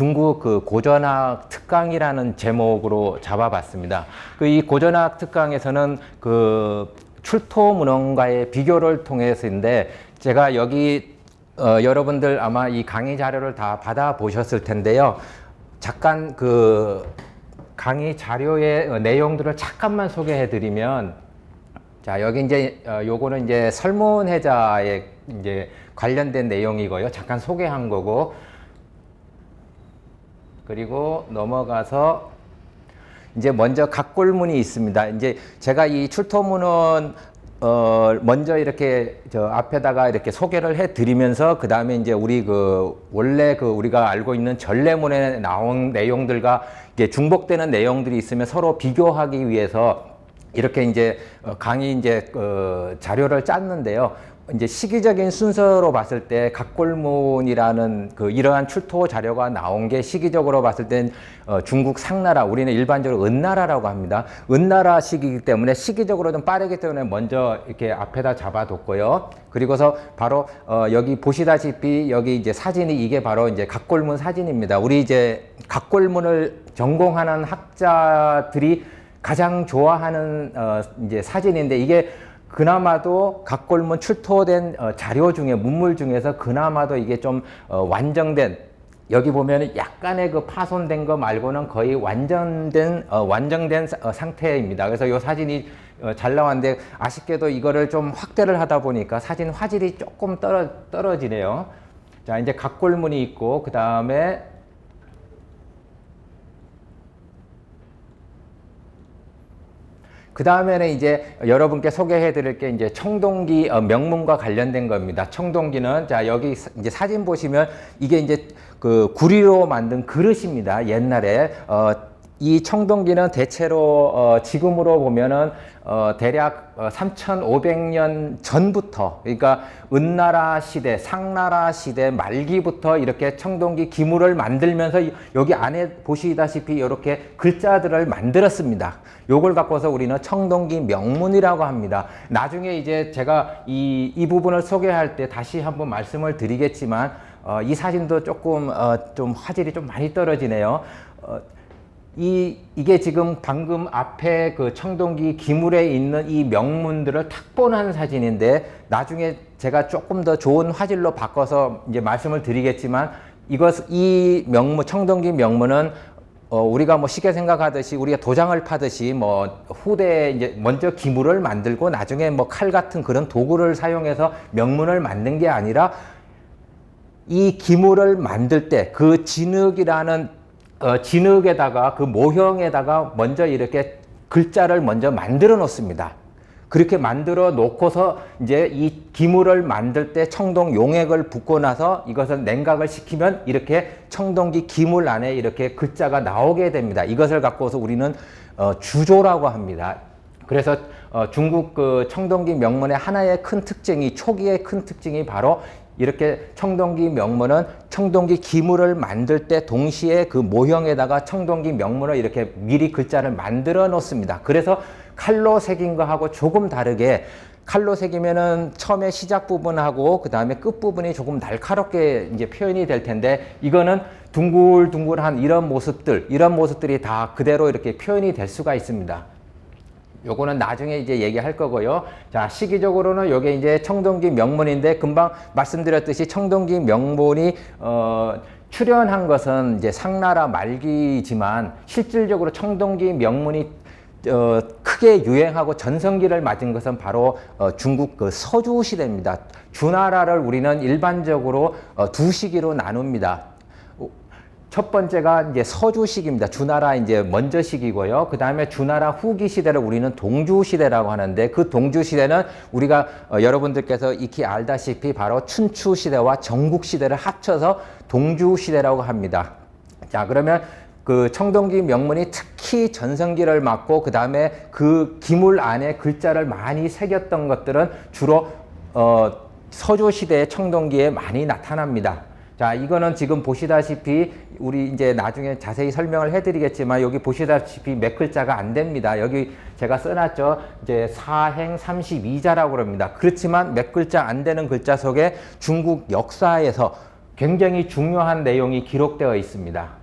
중국 그 고전학 특강이라는 제목으로 잡아봤습니다. 그 이 고전학 특강에서는 그 출토 문헌과의 비교를 통해서인데 제가 여기 어, 여러분들 아마 이 강의 자료를 다 받아 보셨을 텐데요. 잠깐 그 강의 자료의 어, 내용들을 잠깐만 소개해 드리면 자, 여기 이제 어, 요거는 이제 설문해자에 이제 관련된 내용이고요. 잠깐 소개한 거고 그리고 넘어가서 이제 먼저 각골문이 있습니다. 이제 제가 이 출토문은 어 먼저 이렇게 저 앞에다가 이렇게 소개를 해 드리면서 그 다음에 이제 우리 그 원래 그 우리가 알고 있는 전래문에 나온 내용들과 이게 중복되는 내용들이 있으면 서로 비교하기 위해서 이렇게 이제 어, 강의 이제 그 자료를 짰는데요. 이제 시기적인 순서로 봤을 때 각골문이라는 그 이러한 출토 자료가 나온 게 시기적으로 봤을 땐 어, 중국 상나라 우리는 일반적으로 은나라라고 합니다. 은나라 시기이기 때문에 시기적으로 좀 빠르기 때문에 먼저 이렇게 앞에다 잡아뒀고요. 그리고서 바로 어, 여기 보시다시피 여기 이제 사진이 이게 바로 이제 각골문 사진입니다. 우리 이제 각골문을 전공하는 학자들이 가장 좋아하는 어, 이제 사진인데 이게 그나마도 각 골문 출토된 어, 자료 중에 문물 중에서 그나마도 이게 좀 어, 완정된 여기 보면은 약간의 그 파손된 거 말고는 거의 완전된 어, 어, 상태입니다. 그래서 이 사진이 어, 잘 나왔는데 아쉽게도 이거를 좀 확대를 하다 보니까 사진 화질이 조금 떨어 떨어지네요. 자 이제 각골문이 있고 그 다음에 그 다음에는 이제 여러분께 소개해 드릴 게 이제 청동기 어, 명문과 관련된 겁니다. 청동기는 자, 여기 사- 이제 사진 보시면 이게 이제 그 구리로 만든 그릇입니다. 옛날에 어, 이 청동기는 대체로 어, 지금으로 보면은 어, 대략 어, 3,500년 전부터 그러니까 은나라 시대, 상나라 시대 말기부터 이렇게 청동기 기물을 만들면서 이- 여기 안에 보시다시피 이렇게 글자들을 만들었습니다. 요걸 갖고서 우리는 청동기 명문이라고 합니다. 나중에 이제 제가 이, 이 부분을 소개할 때 다시 한번 말씀을 드리겠지만 어, 이 사진도 조금 어, 좀 화질이 좀 많이 떨어지네요. 어, 이 이게 지금 방금 앞에 그 청동기 기물에 있는 이 명문들을 탁본한 사진인데 나중에 제가 조금 더 좋은 화질로 바꿔서 이제 말씀을 드리겠지만 이것 이 명문 청동기 명문은 어, 우리가 뭐 쉽게 생각하듯이 우리가 도장을 파듯이 뭐 후대에 이제 먼저 기물을 만들고 나중에 뭐 칼 같은 그런 도구를 사용해서 명문을 만든 게 아니라 이 기물을 만들 때 그 진흙이라는 어, 진흙에다가 그 모형에다가 먼저 이렇게 글자를 먼저 만들어 놓습니다. 그렇게 만들어 놓고서 이제 이 기물을 만들 때 청동 용액을 붓고 나서 이것을 냉각을 시키면 이렇게 청동기 기물 안에 이렇게 글자가 나오게 됩니다. 이것을 갖고서 우리는 어, 주조라고 합니다. 그래서 어, 중국 그 청동기 명문의 하나의 큰 특징이 초기의 큰 특징이 바로 이렇게 청동기 명문은 청동기 기물을 만들 때 동시에 그 모형에다가 청동기 명문을 이렇게 미리 글자를 만들어 놓습니다. 그래서 칼로 새긴 거하고 조금 다르게 칼로 새기면은 처음에 시작 부분하고 그 다음에 끝 부분이 조금 날카롭게 이제 표현이 될 텐데 이거는 둥글둥글한 이런 모습들 이런 모습들이 다 그대로 이렇게 표현이 될 수가 있습니다. 요거는 나중에 이제 얘기할 거고요. 자, 시기적으로는 요게 이제 청동기 명문인데 금방 말씀드렸듯이 청동기 명문이 어 출연한 것은 이제 상나라 말기지만 실질적으로 청동기 명문이 어, 크게 유행하고 전성기를 맞은 것은 바로 어, 중국 그 서주 시대입니다. 주나라를 우리는 일반적으로 어, 두 시기로 나눕니다. 첫 번째가 이제 서주 시기입니다. 주나라 이제 먼저 시기고요. 그 다음에 주나라 후기 시대를 우리는 동주 시대라고 하는데 그 동주 시대는 우리가 어, 여러분들께서 익히 알다시피 바로 춘추 시대와 정국 시대를 합쳐서 동주 시대라고 합니다. 자 그러면 그 청동기 명문이 특히 전성기를 맞고 그 다음에 그 기물 안에 글자를 많이 새겼던 것들은 주로 어, 서주 시대의 청동기에 많이 나타납니다. 자, 이거는 지금 보시다시피 우리 이제 나중에 자세히 설명을 해드리겠지만 여기 보시다시피 몇 글자가 안 됩니다. 여기 제가 써놨죠. 이제 사행 32자라고 그럽니다. 그렇지만 몇 글자 안 되는 글자 속에 중국 역사에서 굉장히 중요한 내용이 기록되어 있습니다.